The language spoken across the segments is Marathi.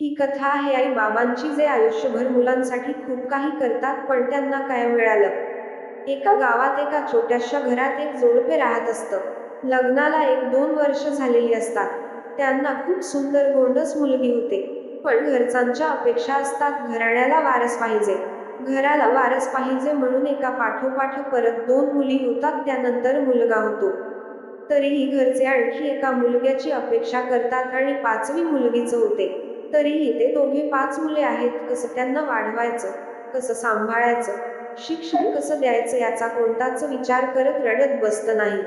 ही कथा आहे आई बाबांची जे आयुष्यभर मुलांसाठी खूप काही करतात पण त्यांना काय मिळालं? एका गावात एका छोट्याशा घरात एक जोडपे राहत असतं. लग्नाला एक दोन वर्ष झालेली असतात. त्यांना खूप सुंदर गोंडस मुलगी होते. पण घरच्यांच्या अपेक्षा असतात घराण्याला वारस पाहिजे. घराला वारस पाहिजे म्हणून एका पाठोपाठ परत दोन मुली होतात त्यानंतर मुलगा होतो. तरीही घरचे आणखी एका मुलग्याची अपेक्षा करतात आणि पाचवी मुलगीचं होते. तरीही ते दोघे पाच मुले आहेत कसं त्यांना वाढवायचं कसं सांभाळायचं शिक्षण कसं द्यायचं याचा कोणताच विचार करत रडत बसत नाही.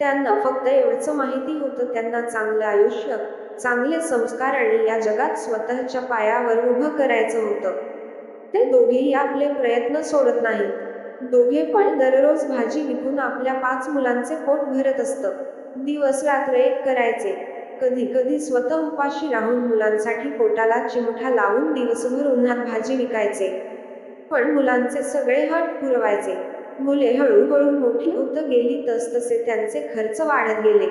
त्यांना फक्त एवढंच माहिती होतं त्यांना चांगलं आयुष्य चांगले संस्कार आणि या जगात स्वतःच्या पायावर उभं करायचं होतं. ते दोघेही आपले प्रयत्न सोडत नाही दोघे पण दररोज भाजी विकून आपल्या पाच मुलांचे पोट भरत असतं. दिवस रात्र एक करायचे. कधी कधी स्वतः उपाशी राहून मुलांसाठी पोटाला चिमठा लावून दिवसभर उन्हात भाजी विकायचे. पण मुलांचे सगळे हट पुरवायचे. मुले हळूहळू मोठी होत गेली तसतसे त्यांचे खर्च वाढत गेले.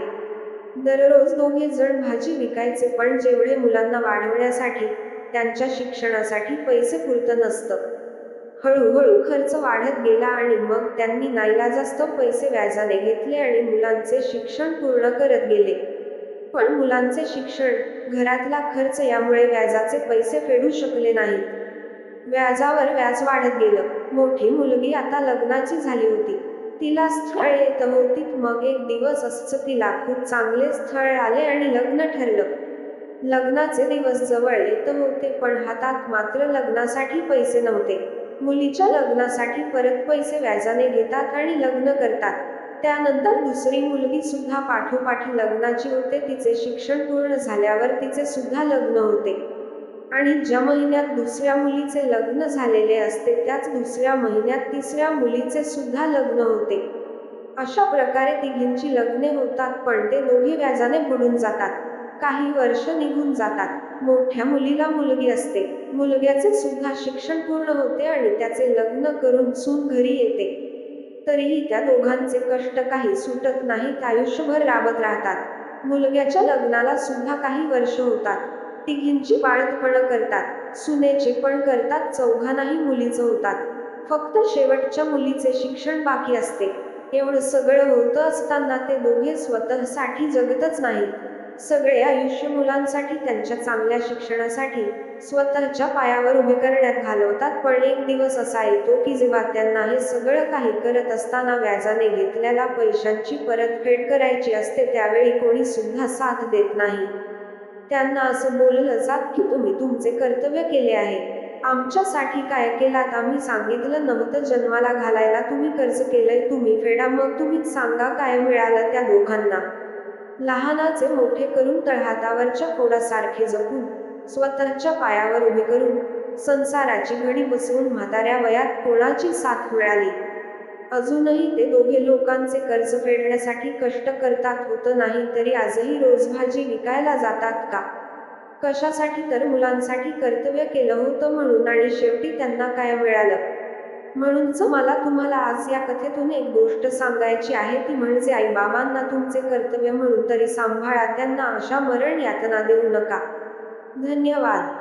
दररोज दोघे जण भाजी विकायचे पण जेवढे मुलांना वाढवण्यासाठी त्यांच्या शिक्षणासाठी पैसे पुरतं नसतं. हळूहळू खर्च वाढत गेला आणि मग त्यांनी नाईलाजास्त पैसे व्याजाने घेतले आणि मुलांचे शिक्षण पूर्ण करत गेले. पण मुलांचे शिक्षण घरातला खर्च यामुळे व्याजाचे पैसे फेडू शकले नाहीत. व्याजावर व्याज वाढत गेलं. मोठी मुलगी आता लग्नाची झाली होती. तिला स्थळ येत होती. मग एक दिवस असच तिला खूप चांगले स्थळ आले आणि लग्न ठरलं. लग्नाचे दिवस जवळ येत होते पण हातात मात्र लग्नासाठी पैसे नव्हते. मुलीच्या लग्नासाठी परत पैसे व्याजाने घेतात आणि लग्न करतात. त्यानंतर दुसरी मुलगी सुद्धा पाठोपाठ लग्नाची होते. तिचे शिक्षण पूर्ण झाल्यावर तिचे सुद्धा लग्न होते. आणि ज्या महिन्यात दुसऱ्या मुलीचे लग्न झालेले असते त्याच दुसऱ्या महिन्यात तिसऱ्या मुलीचे सुद्धा लग्न होते. अशा प्रकारे तिघींची लग्ने होतात पण ते दोघे व्याजाने बुडून जातात. काही वर्ष निघून जातात. मोठ्या मुलीला मुलगी असते. मुलग्याचे सुद्धा शिक्षण पूर्ण होते आणि त्याचे लग्न करून सून घरी येते. तरीही त्या दोघांचे कष्ट काही सुटत नाहीत आयुष्यभर राबत राहतात. मुलग्याच्या लग्नाला सुद्धा काही वर्ष होतात. तिघींची बाळतपण करतात. सुनेचे पण करतात चौघांनाही मुलीचं होतात. फक्त शेवटच्या मुलीचे शिक्षण बाकी असते. एवढं सगळं होतं असताना ते दोघे स्वतःसाठी जगतच नाहीत. सगळे आयुष्य मुलांसाठी त्यांच्या चांगल्या शिक्षणासाठी स्वतःच्या पायावर उभे करण्यात घालवतात. पण एक दिवस असा येतो की जेव्हा त्यांना हे सगळं काही करत असताना व्याजाने घेतलेल्या पैशांची परतफेड करायची असते त्यावेळी कोणी सुद्धा साथ देत नाही. त्यांना असं बोललं जात की तुम्ही तुमचे कर्तव्य केले आहे. आमच्यासाठी काय केलात? आम्ही सांगितलं नव्हतं जन्माला घालायला. तुम्ही कर्ज केलंय तुम्ही फेडा. मग तुम्हीच सांगा काय मिळालं त्या दोघांना. लहानाचे मोठे करून तळहातावरच्या फोडासारखे जपून स्वतःच्या पायावर उभे करून संसाराची घडी बसवून म्हाताऱ्या वयात कोणाची साथ मिळाली? अजूनही ते दोघे लोकांचे कर्ज फेडण्यासाठी कष्ट करतात होतं नाही तरी आजही रोज भाजी विकायला जातात का? कशासाठी तर मुलांसाठी कर्तव्य केलं होतं म्हणून आणि शेवटी त्यांना काय मिळालं? म्हणूनच मला तुम्हाला आज या कथेतून एक गोष्ट सांगायची आहे ती म्हणजे आई बाबांना तुमचे कर्तव्य म्हणून तरी सांभाळा त्यांना अशा मरण यातना देऊ नका. धन्यवाद.